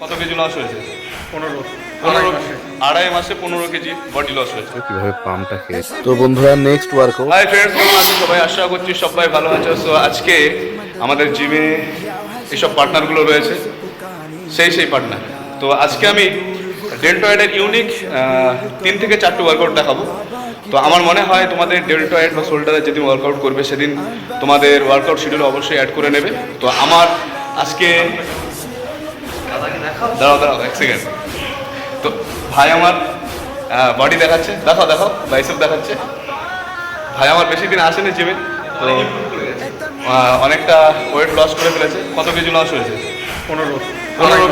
কত KG loss হয়েছে? পনেরো। পনেরো আড়াই মাসে। পনেরো কেজি বডি লস হয়েছে। কীভাবে পাম্পটা খেয়েছে তো বন্ধুরা নেক্সট ওয়ার্কআউট হাই ফ্রেন্ডস কেমন আছো সবাই? আশা করছি সবাই ভালো আছো। সো আজকে আমাদের জিমে এইসব পার্টনারগুলো রয়েছে। সেই সেই পার্টনার তো আজকে আমি ডেল্টয়েডের ইউনিক তিন থেকে চারটে ওয়ার্কআউট দেখাবো। তো আমার মনে হয় তোমাদের ডেল্টয়েড বা শোল্ডারে যেদিন ওয়ার্কআউট করবে সেদিন তোমাদের ওয়ার্কআউট শিডিউল অবশ্যই অ্যাড করে নেবে। তো আমার আজকে দাঁড়াও দাঁড়াও এক সেকেন্ড তো ভাই আমার বডি দেখাচ্ছে। দেখাও দেখাও বাইসেপ দেখাচ্ছে। ভাই আমার বেশি দিন আসেনি জিমে তো অনেকটা ওয়েট লস করে ফেলেছে। কত কেজি লস হয়েছে? পনেরো। পনেরো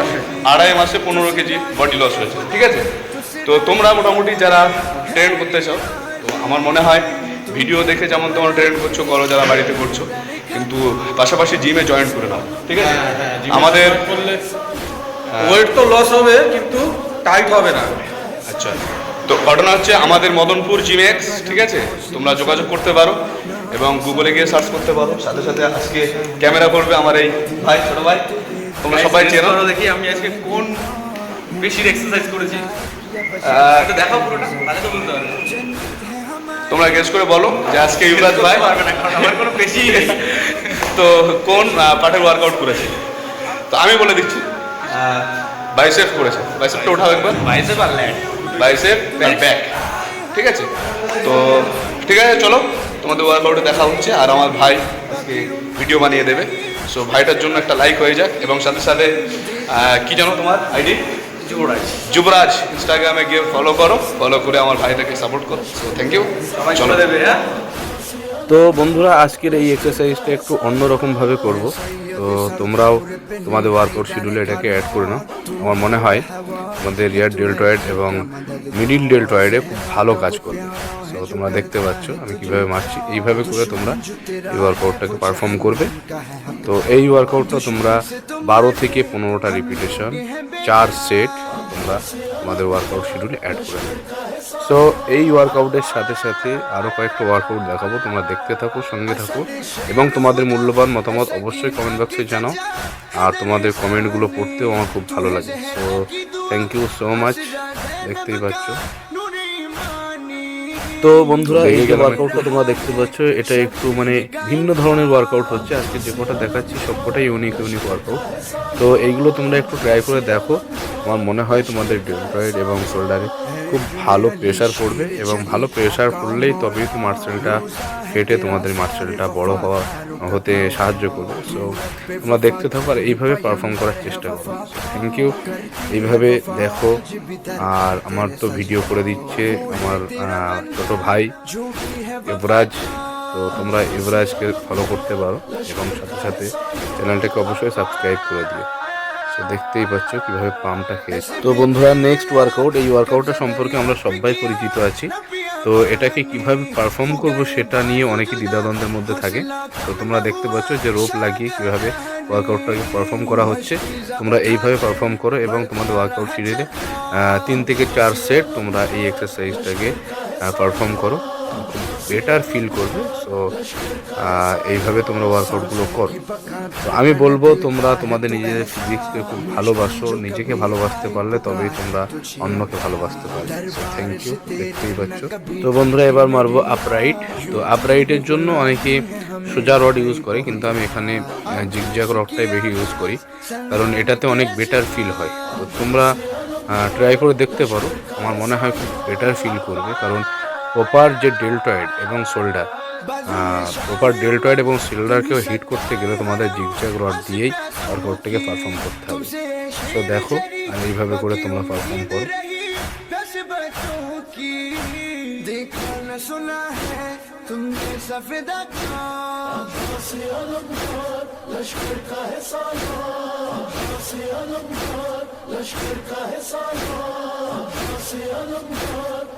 আড়াই মাসে। পনেরো কেজি বডি লস হয়েছে। ঠিক আছে? তো তোমরা মোটামুটি যারা ট্রেন করতে চাও তো আমার মনে হয় ভিডিও দেখে যেমন তোমরা ট্রেন করছ করো যারা বাড়িতে করছ কিন্তু পাশাপাশি জিমে জয়েন করে নাও। ঠিক আছে? আমাদের করলে ওয়েট তো লস হবে কিন্তু টাইট হবে না। আচ্ছা। তো ঘটনা হচ্ছে আমাদের মদনপুর জিমেক্স ঠিক আছে? তোমরা যোগাযোগ করতে পারো এবং গুগলে গিয়ে সার্চ করতে পারো। সাথে সাথে আজকে ক্যামেরা করবে আমার এই ভাই ছোট ভাই। তোমরা সবাই চেনো। দেখি আমি আজকে কোন বেশির এক্সারসাইজ করেছি। দেখাও পুরোটা তাহলে তো বলতে পারবে। তোমরা গেস করে বলো যে আজকে ইউরাজ ভাই পারবে না কারণ আমার কোনো বেশি তো কোন পার্টের ওয়ার্কআউট করেছে? তো আমি বলে দিচ্ছি। বাইসেপ করেছে। বাইসেপটা উঠাও একবার। বাইসে পারলে বাইসেপ ব্যাক ঠিক আছে? তো ঠিক আছে চলো। তোমাদের ওয়ার্কআউটে দেখা হচ্ছে। আর আমার ভাই আজকে ভিডিও বানিয়ে দেবে। সো ভাইটার জন্য একটা লাইক হয়ে যাক। এবং সাথে সাথে কি জানো তোমার আইডি যুবরাজ। যুবরাজ ইনস্টাগ্রামে গিয়ে ফলো করো। ফলো করে আমার ভাইটাকে সাপোর্ট করো। সো থ্যাংক ইউ চলে। দেবে হ্যাঁ? তো বন্ধুরা, আজকের এই এক্সারসাইজটা একটু অন্যরকমভাবে করব। তো তোমরাও তোমাদের ওয়ার্কআউট শিডিউলে এটাকে অ্যাড করে নাও। আমার মনে হয় তোমাদের রিয়ার ডেল্টয়েড এবং মিডিল ডেল্টয়েডে খুব ভালো কাজ করবে। তো তোমরা দেখতে পাচ্ছ আমি কীভাবে মারছি। এইভাবে করে তোমরা এই ওয়ার্কআউটটাকে পারফর্ম করবে। তো এই ওয়ার্কআউটটা তোমরা বারো থেকে পনেরোটা রিপিটেশন চার সেট তোমরা তোমাদের ওয়ার্কআউট শিডিউলে অ্যাড করে নেবে। সো এই ওয়ার্কআউটের সাথে সাথে আরও কয়েকটা ওয়ার্কআউট দেখাবো। তোমরা দেখতে থাকো, সঙ্গে থাকো। এবং তোমাদের মূল্যবান মতামত অবশ্যই কমেন্ট বক্সে জানাও। আর তোমাদের কমেন্টগুলো পড়তেও আমার খুব ভালো লাগে। So thank you so much দেখতেই পাচ্ছ। তো বন্ধুরা এই যে ওয়ার্কআউটটা তোমরা দেখতে পাচ্ছ এটা একটু মানে ভিন্ন ধরনের ওয়ার্কআউট হচ্ছে। আজকে যে কটা দেখাচ্ছি সব কটাই ইউনিক ইউনিক ওয়ার্কআউট তো এইগুলো তোমরা একটু ট্রাই করে দেখো। আমার মনে হয় তোমাদের ডেলটয়েড এবং শোল্ডারে খুব ভালো প্রেশার পড়বে এবং ভালো প্রেশার পড়লেই তবেই তো মার্সেলটা ফেটে তোমাদের মার্সেলটা বড় হওয়া, হতে সাহায্য করবে। সো তোমরা দেখতে থাকো আর এইভাবে পারফর্ম করার চেষ্টা করো। থ্যাংক ইউ এইভাবে দেখো। আর আমার তো ভিডিও করে দিচ্ছে আমার ছোট ভাই যুবরাজ তো তোমরা যুবরাজকে ফলো করতে পারো এবং সাথে সাথে চ্যানেলটাকে অবশ্যই সাবস্ক্রাইব করে দিও। তো দেখতেই পাচ্ছ কীভাবে পাম্পটা খেয়েছে। তো বন্ধুরা নেক্সট ওয়ার্কআউট এই ওয়ার্কআউটটা সম্পর্কে আমরা সবাই পরিচিত আছি। তো এটাকে কীভাবে পারফর্ম করব সেটা নিয়ে অনেকে দ্বিধাদ্বন্দ্বের মধ্যে থাকে। তো তোমরা দেখতে পাচ্ছ যে রোপ লাগিয়ে কীভাবে ওয়ার্কআউটটাকে পারফর্ম করা হচ্ছে। তোমরা এইভাবে পারফর্ম করো এবং তোমাদের ওয়ার্কআউট সিরিজে তিন থেকে চার সেট তোমরা এই এক্সারসাইজটাকে পারফর্ম করো। বেটার ফিল করবে সো এইভাবে তোমরা ওয়ার্কআউটগুলো করো। তো আমি বলব তোমরা তোমাদের নিজেদের ফিজিক্সকে খুব ভালোবাসো, নিজেকে ভালোবাসতে পারলে তবেই তোমরা অন্যকে ভালোবাসতে পারবে। থ্যাংক ইউ দেখতেই পাচ্ছ। তো বন্ধুরা, এবার মারবো আপরাইট তো আপরাইটের জন্য অনেকে সোজা রড ইউজ করে, কিন্তু আমি এখানে জিগজ্যাগ রডটাই বেশি ইউজ করি, কারণ এটাতে অনেক বেটার ফিল হয়। তো তোমরা ট্রাই করে দেখতে পারো। আমার মনে হয় খুব বেটার ফিল করবে, কারণ প্রপার যে ডেল্টয়েড এবং শোল্ডার প্রপার ডেল্টয়েড এবং শোল্ডারকেও হিট করতে গেলে তোমাদের জিগজ্যাগ রড দিয়েই ওয়ার্কআউটটাকে পারফর্ম করতে হবে তো দেখো আর এইভাবে করে তোমরা পারফর্ম করো वैसे बच्चों की देखा न सुना है तुमने सफेदा लश्कर का है साला से अलमदार लश्कर का है साला से अलमदार